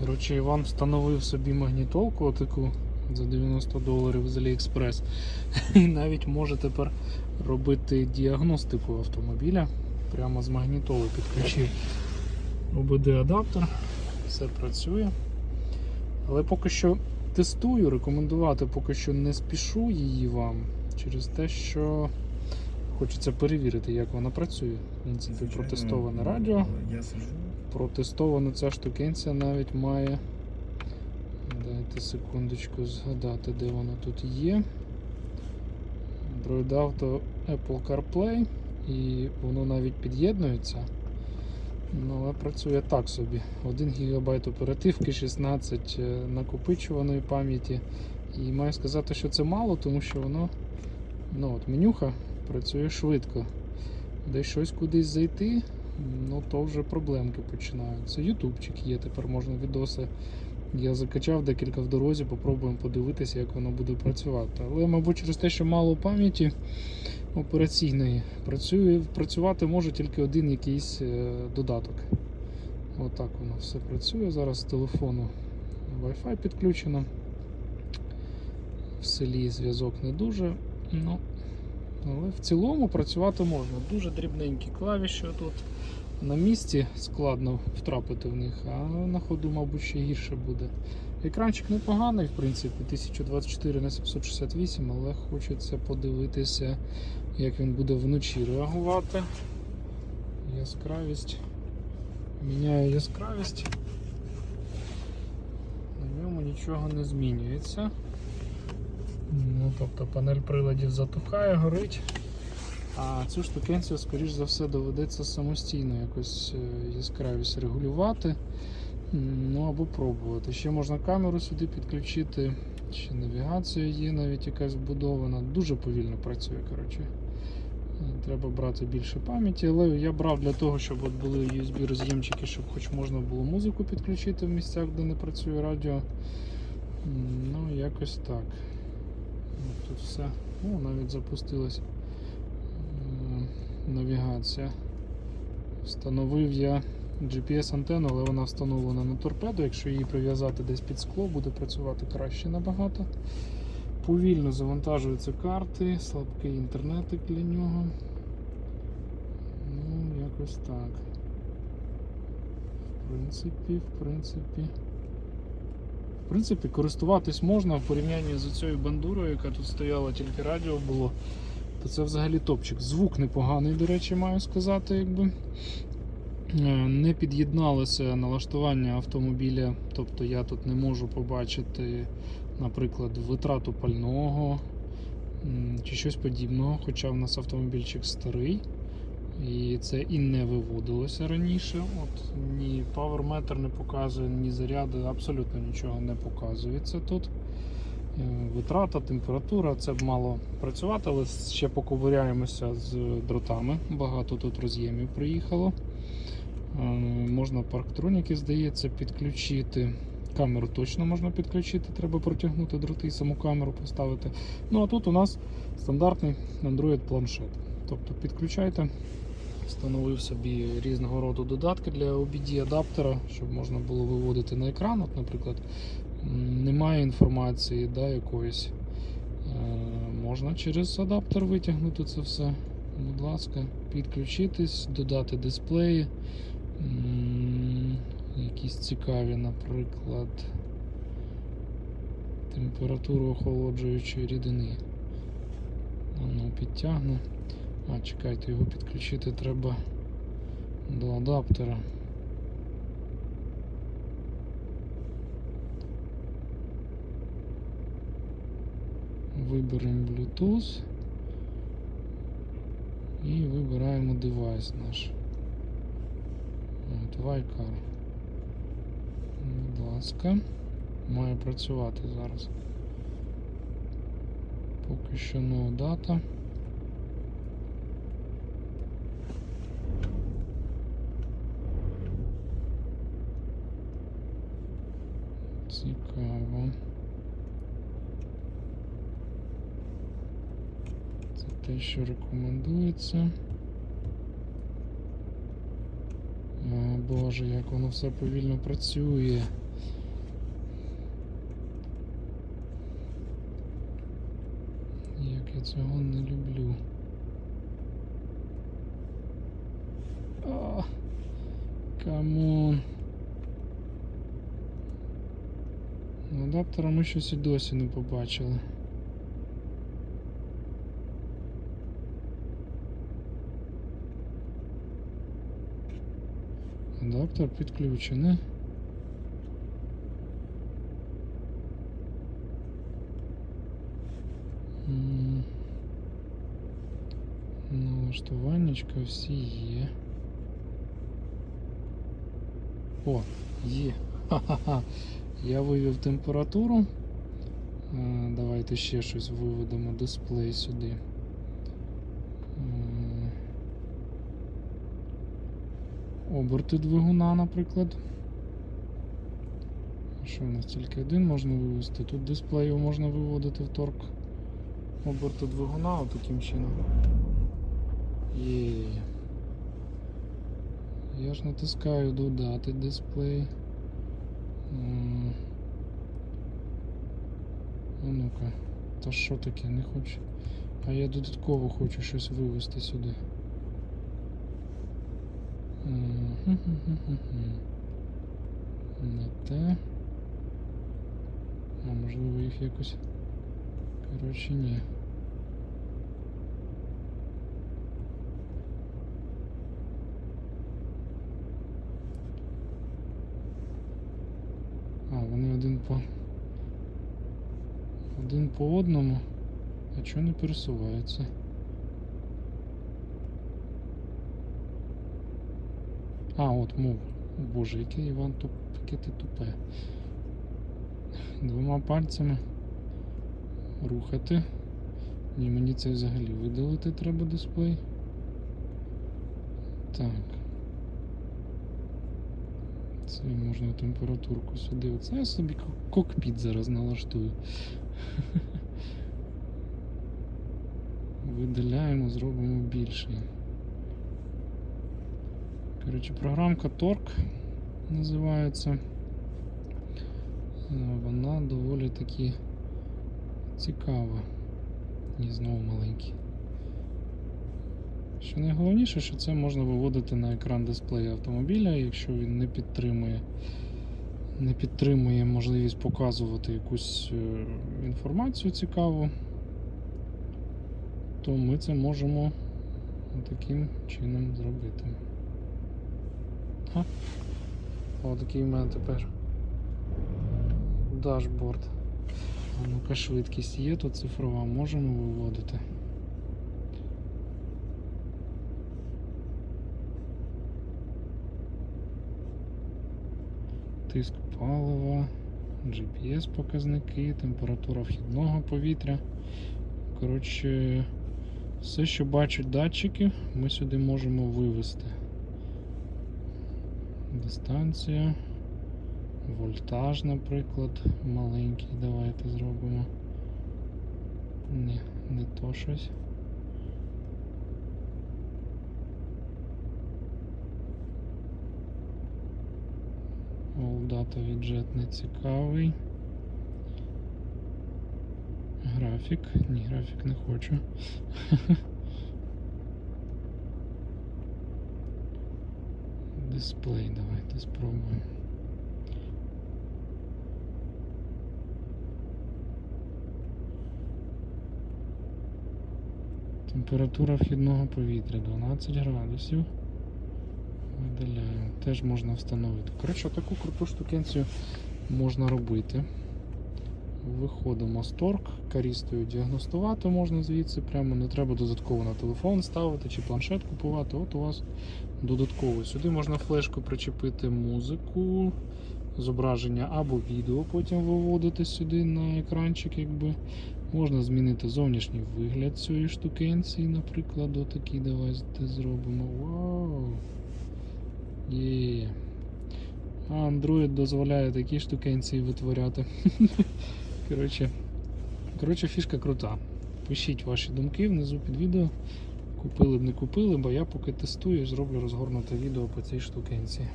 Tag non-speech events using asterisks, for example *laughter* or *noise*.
Коротше, Іван встановив собі магнітолку отаку за 90 доларів з AliExpress. *laughs* І навіть може тепер робити діагностику автомобіля прямо з магнітоли. Підключив ОБД-адаптер, все працює. Але поки що тестую, рекомендувати поки що не спішу її вам через те, що хочеться перевірити, як вона працює. В принципі, протестоване радіо. Протестована ця штукенця навіть має. Дайте секундочку згадати, де вона тут є. Android Auto Apple CarPlay і воно навіть під'єднується. Ну, але працює так собі. 1 ГБ оперативки, 16 е, накопичуваної пам'яті. І маю сказати, що це мало, тому що воно ну, от, менюха працює швидко. Десь щось кудись зайти, ну то вже проблемки починаються. Ютубчик є, тепер можна відоси. Я закачав декілька в дорозі, попробуємо подивитися, як воно буде працювати. Але, мабуть, через те, що мало пам'яті операційної, працює, працювати може тільки один якийсь е, додаток. Отак воно все працює. Зараз з телефону Wi-Fi підключено. В селі зв'язок не дуже. Ну, але в цілому працювати можна. Дуже дрібненькі клавіші тут. На місці складно втрапити в них, а на ходу, мабуть, ще гірше буде. Екранчик непоганий, в принципі, 1024 на 768, але хочеться подивитися, як він буде вночі реагувати. Яскравість. Міняю яскравість. На ньому нічого не змінюється. Ну, тобто панель приладів затухає, горить. А цю штукенцію, скоріш за все, доведеться самостійно якось е, яскравість регулювати. Ну або пробувати. Ще можна камеру сюди підключити, ще навігація є, навіть якась вбудована. Дуже повільно працює. коротше. Е, Треба брати більше пам'яті, але я брав для того, щоб от були USB роз'ємчики, щоб хоч можна було музику підключити в місцях, де не працює радіо. Ну, якось так. Тут все. О, навіть запустилась навігація. Встановив я GPS-антенну, але вона встановлена на торпеду. Якщо її прив'язати десь під скло, буде працювати краще набагато. Повільно завантажуються карти, слабкий інтернетик для нього. Ну, якось так. В принципі, в принципі. В принципі, користуватись можна в порівнянні з цією бандурою, яка тут стояла, тільки радіо було. То це взагалі топчик. Звук непоганий, до речі, маю сказати, якби. Е, Не під'єдналося налаштування автомобіля, тобто я тут не можу побачити, наприклад, витрату пального чи щось подібного, хоча в нас автомобільчик старий. І це і не виводилося раніше. От Ні паверметр не показує, ні заряди, абсолютно нічого не показується тут. Е, Витрата, температура, це б мало працювати, але ще поковиряємося з дротами. Багато тут роз'ємів приїхало. Е, Можна парктроніки, здається, підключити. Камеру точно можна підключити, треба протягнути дроти і саму камеру поставити. Ну а тут у нас стандартний Android планшет. Тобто підключайте, встановив собі різного роду додатки для OBD-адаптера, щоб можна було виводити на екран. От, наприклад, немає інформації да, якоїсь. Е, Можна через адаптер витягнути це все. Будь ласка, підключитись, додати дисплеї. Якісь цікаві, наприклад, температуру охолоджуючої рідини. Воно підтягне. А, чекайте, його підключити треба до адаптера. Виберемо Bluetooth і вибираємо девайс наш. От, Вайкар. Будь ласка, має працювати зараз. Поки що no дата. цікаво. Це те, що рекомендується. О, Боже, як воно все повільно працює. Як я цього не люблю. О, камон. Адаптера ми щось і досі не побачили. Адаптер підключений. М. Налаштуваннячка всі є. О, є. Ха-ха-ха. Я вивів температуру. Е, Давайте ще щось виведемо дисплей сюди. Оберти двигуна, наприклад. Що у нас тільки один можна вивести? Тут дисплею можна виводити в торк оберти двигуна отаким чином. Є. Я ж натискаю додати дисплей. М. А ну-ка, та що таке, не хочу. А я додатково хочу щось вивести сюди. Не те. А можливо їх якось. Коротше, ні. А, вони один по. Один по одному. А чого не пересуваються? А, от мов. Боже, який Іван туп... яке ти тупе. Двома пальцями рухати. Ні, мені це взагалі видалити треба дисплей. Так. Це можна температурку сюди. Оце я собі кокпіт зараз налаштую. *laughs* Видаляємо, зробимо більший. Коротше, програмка Torque називається. Е, Вона доволі таки цікава. І знову маленький. Що найголовніше, що це можна виводити на екран дисплею автомобіля, якщо він не підтримує, не підтримує можливість показувати якусь е, інформацію цікаву, то ми це можемо таким чином зробити. О, такий в мене тепер дашборд. Ну-ка швидкість є, тут цифрова можемо виводити. Тиск палива, GPS показники, температура вхідного повітря. Коротше, все, що бачать датчики, ми сюди можемо вивести. Дистанція, вольтаж, наприклад, маленький. Давайте зробимо. Ні, не то щось. Олдата віджет не цікавий. Графік. Ні, графік не хочу. *laughs* Дисплей давайте спробуємо. Температура вхідного повітря 12 градусів. Видаляємо. Теж можна встановити. Коротше, таку круту штукенцію можна робити. Виходимо з торк, карістою діагностувати можна звідси, прямо не треба додатково на телефон ставити чи планшет купувати. От у вас додатково. Сюди можна флешку причепити музику, зображення або відео, потім виводити сюди на екранчик, якби. Можна змінити зовнішній вигляд цієї штукенції, наприклад, отакий давайте зробимо. Вау! Є. А Android дозволяє такі штукенції витворяти. *laughs* Коротше, коротше, фішка крута. Пишіть ваші думки внизу під відео. Купили б не купили, бо я поки тестую і зроблю розгорнуте відео по цій штукенці.